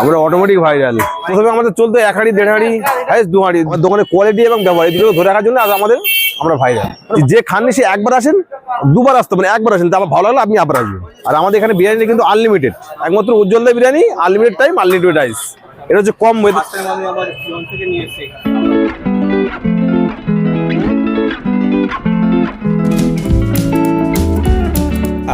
আমরা automatic viral প্রথমে আমাদের চলতো এক হাঁড়ি, দেড় হাঁড়ি হ্যাঁ দু হাঁড়ি। দোকানে কোয়ালিটি এবং ব্যবহার দুটো ধরে রাখার জন্য আর আমাদের আমরা ভাইরাল যে খাননি সে একবার আসেন, দুবার আসতে মানে একবার আসেন, তারপর ভালো হলে আপনি আবার আসবেন। আর আমাদের এখানে বিরিয়ানি কিন্তু আনলিমিটেড একমাত্র উজ্জ্বল দা biryani unlimited time unlimited rice এটা হচ্ছে কম ওয়েদার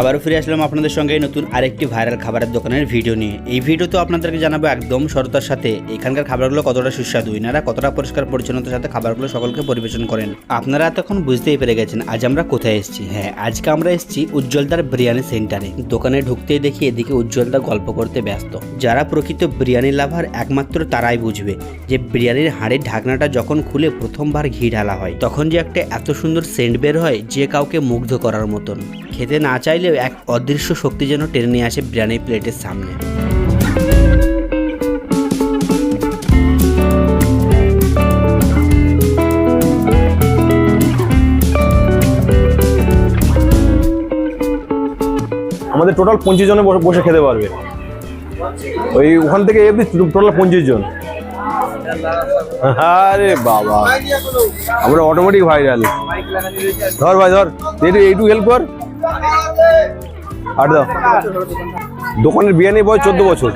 আবারও ফিরে আসলাম আপনাদের সঙ্গে নতুন আরেকটি ভাইরাল খাবারের দোকানের ভিডিও নিয়ে। এই ভিডিওতে আপনাদেরকে জানাব একদম সরতার সাথে। এখানকার খাবারগুলো কতটা সুস্বাদু, ইনারা কতটা পরিষ্কার পরিচ্ছন্নতার সাথে খাবারগুলো সকলকে পরিবেশন করেন। আপনারা এতক্ষণ বুঝতেই পেরে গেছেন আজ আমরা কোথায় এসেছি। হ্যাঁ আজকে আমরা এসেছি উজ্জ্বলদার বিরিয়ানি সেন্টারে। দোকানে ঢুকতেই দেখি এদিকে উজ্জ্বলদা গল্প করতে ব্যস্ত। যারা প্রকৃত বিরিয়ানি লাভার, একমাত্র তারাই বুঝবে যে বিরিয়ানির হাঁড়ির ঢাকনাটা যখন খুলে প্রথমবার ঘি ঢালা হয়, তখন যে একটা এত সুন্দর সেন্ট বের হয় যে কাউকে মুগ্ধ করার মতন। খেতে না চাইলেও এক অদৃশ্য শক্তি যেন টেনে নিয়ে আসে বিরিয়ানি প্লেটের সামনে। আমাদের টোটাল পঁচিশ জনে বসে- খেতে পারবে। ওই ওখান থেকে এমনি টোটাল পঁচিশ জন। আরে বাবা। আমরা অটোমেটিক ভাইরাল ধর ভাই, ধর। একটু হেল্প কর। আর দাও। দোকানের বিরিয়ানি বয় চোদ্দ বছর।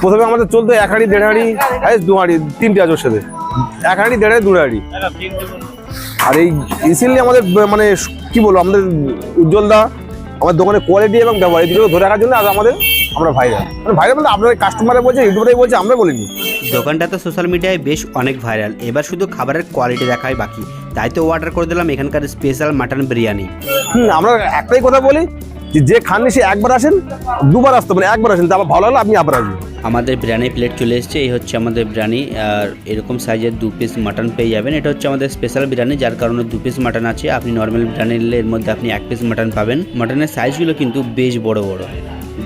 প্রথমে আমাদের চলতো এক হাঁড়ি, দেড় হাঁড়ি হাইস্ট দু হাঁড়ি, তিনটে আছে ওর সাথে। এক হাঁড়ি, দেড় হাঁড়ি দু হাঁড়ি। আর এই রিসেন্টলি আমাদের মানে কি বলব, আমাদের উজ্জ্বল দা আমার দোকানের কোয়ালিটি এবং ব্যবহার, এই ধরে রাখার জন্য আজ আমাদের, আমরা ভাইরাল মানে ভাইরাল বলতে আপনার কাস্টমারে বলছে ইউটিউবারাই বলছে, আমরা বলিনি। দোকানটা তো সোশ্যাল মিডিয়ায় বেশ অনেক ভাইরাল এবার শুধু খাবারের কোয়ালিটি দেখাই বাকি। তাই তো অর্ডার করে দিলাম এখানকার স্পেশাল মাটন বিরিয়ানি। হুম আমরা একটাই কথা বলি যে খাননি সে একবার আসেন দুবার আসতে মানে একবার আসেন তারপর ভালো হলো আপনি আবার আসবেন। আমাদের বিরিয়ানি প্লেট চলে এসেছে এই হচ্ছে আমাদের বিরিয়ানি আর এরকম সাইজের দু পিস মাটন পেয়ে যাবেন। এটা হচ্ছে আমাদের স্পেশাল বিরিয়ানি যার কারণে দু পিস মাটন আছে। আপনি নর্মাল বিরিয়ানি নিলে এর মধ্যে আপনি এক পিস মাটন পাবেন। মাটনের সাইজগুলো কিন্তু বেশ বড় বড়।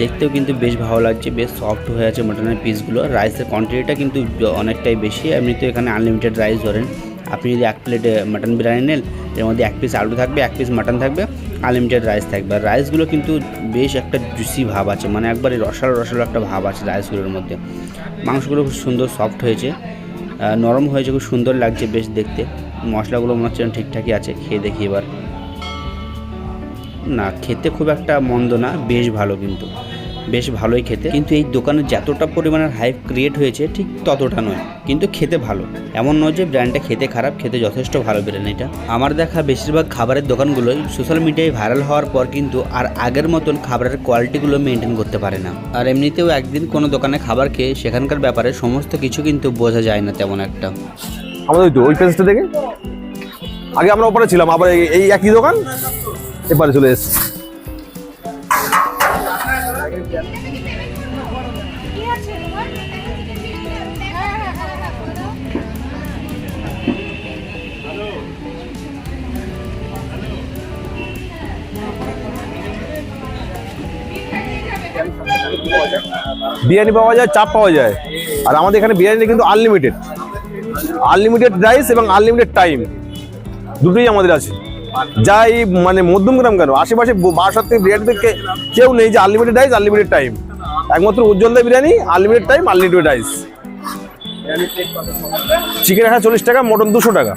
দেখতেও কিন্তু বেশ ভালো লাগছে বেশ সফট হয়ে আছে মাটনের পিসগুলো রাইসের কোয়ান্টিটিটা কিন্তু অনেকটাই বেশি। এমনিতে এখানে আনলিমিটেড রাইস ধরেন। আপনি যদি এক প্লেট মাটন বিরিয়ানি নেন, এর মধ্যে এক পিস আলু থাকবে, এক পিস মাটন থাকবে আনলিমিটেড রাইস থাকবে। আর রাইসগুলো কিন্তু বেশ একটা জুসি ভাব আছে মানে একবারে রসালো রসালো একটা ভাব আছে রাইসগুলোর মধ্যে। মাংসগুলো খুব সুন্দর সফট হয়েছে নরম হয়েছে, খুব সুন্দর লাগছে বেশ দেখতে। মশলাগুলো মনে হচ্ছে ঠিকঠাকই আছে, খেয়ে দেখি এবার। না, খেতে খুব একটা মন্দ না, বেশ ভালো কিন্তু। বেশ ভালোই খেতে। কিন্তু এই দোকানে যতটা পরিমাণের হাইপ ক্রিয়েট হয়েছে, ঠিক ততটা নয়। কিন্তু খেতে ভালো। এমন নয় যে ব্র্যান্ডটা খেতে খারাপ, খেতে যথেষ্ট ভালো বিরিয়ানিটা আমার দেখা বেশিরভাগ খাবারের দোকানগুলোই সোশ্যাল মিডিয়ায় ভাইরাল হওয়ার পর কিন্তু আর আগের মতন খাবারের কোয়ালিটিগুলো মেনটেন করতে পারে না। আর এমনিতেও একদিন কোনো দোকানে খাবার খেয়ে সেখানকার ব্যাপারে সমস্ত কিছু কিন্তু বোঝা যায় না তেমন একটা। আমাদের ওই পেজটা থেকে আগে আমরা ওপরে ছিলাম, আবার এই একই দোকান? এবারে চলে এসেছি। বিরিয়ানি পাওয়া যায়, চাপ পাওয়া যায়। আর আমাদের এখানে বিরিয়ানি কিন্তু আনলিমিটেড আনলিমিটেড রাইস এবং আনলিমিটেড টাইম দুটোই আমাদের আছে। যাই মানে মধ্যমগ্রাম কেন? আশেপাশে ব- বাসার থেকে বিরিয়ানি থেকে কেউ নেই যে আনলিমিটেড রাইস আনলিমিটেড টাইম একমাত্র উজ্জ্বল দা biryani unlimited time unlimited rice chicken একশো চল্লিশ টাকা মটন দুশো টাকা।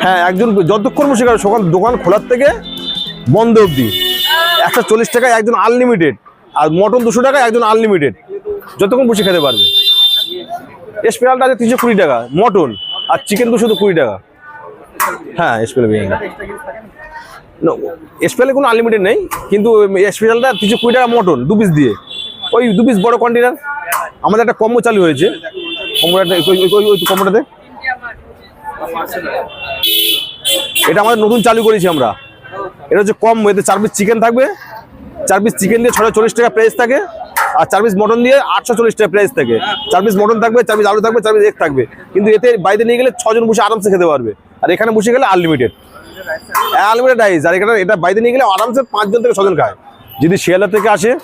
হ্যাঁ একজন যতক্ষণ বসে গেল, সকাল দোকান খোলার থেকে বন্ধ অবধি। একশো চল্লিশ টাকায় একজন আনলিমিটেড আর মটন দুশো টাকা, একজন আনলিমিটেড যতক্ষণ বসে খেতে পারবে। স্পেশালটা আছে তিনশো কুড়ি টাকা মটন আর চিকেন দুশো তো কুড়ি টাকা। হ্যাঁ স্পেশাল বিরিয়ানি। স্পেশালে কোনো আনলিমিটেড নেই, কিন্তু স্পেশালটা কিছু কুড়ি টাকা মটন, দু পিস দিয়ে। ওই দু পিস বড় কন্টেনার আমাদের একটা কম্বো চালু হয়েছে। কম্বোটাতে এটা আমাদের নতুন চালু করেছি আমরা। এটা হচ্ছে কম, এতে চার পিস চিকেন থাকবে। চার পিস চিকেন দিয়ে ছশো চল্লিশ টাকা প্রাইস থাকে। আর চার পিস মটন দিয়ে আটশো চল্লিশ টাকা প্রাইস থাকে। চার পিস মটন থাকবে, চার পিস আলু থাকবে, চার পিস এগ থাকবে। কিন্তু এতে বাইরে নিয়ে গেলে ছজন বসে আরামসে খেতে পারবে। আর এখানে বসে গেলে আনলিমিটেড আনলিমিটেড রাইস আর এখানে এটা বাইরে নিয়ে গেলে আরামসে পাঁচজন থেকে ছজন খায়। যদি শিয়ালদা থেকে আসে,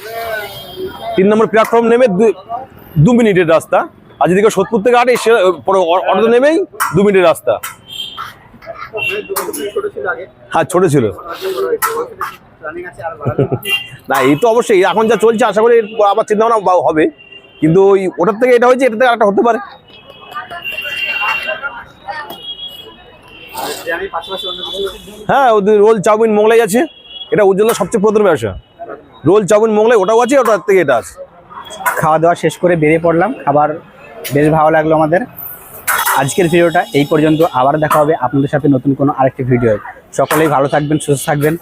তিন নম্বর প্ল্যাটফর্ম নেমে দু- মিনিটের রাস্তা। আর যদি কেউ সোদপুর থেকে আটে অটো নেমেই দু মিনিটের রাস্তা। হ্যাঁ ছোট ছিল। না। এই তো অবশ্যই। এখন যা চলছে আশা করি আবার চিন্তা ভাবনা বা- হবে। কিন্তু ওই ওটার থেকে এটা হয়েছে এটা থেকে আরেকটা হতে পারে। হ্যাঁ ওদের রোল চাউমিন মোগলাই আছে। এটা উজ্জ্বলের সবচেয়ে প্রথম ব্যবসা। রোল চাউমিন মোগলাই ওটাও আছে ওটার থেকে এটা আছে। খাওয়া দাওয়া শেষ করে বেরিয়ে পড়লাম। খাবার বেশ ভালো লাগল আমাদের। আজকের ভিডিওটা এই পর্যন্ত। আবার দেখা হবে আপনাদের সাথে নতুন কোনো আরেকটি ভিডিও সকলেই ভালো থাকবেন সুস্থ থাকবেন।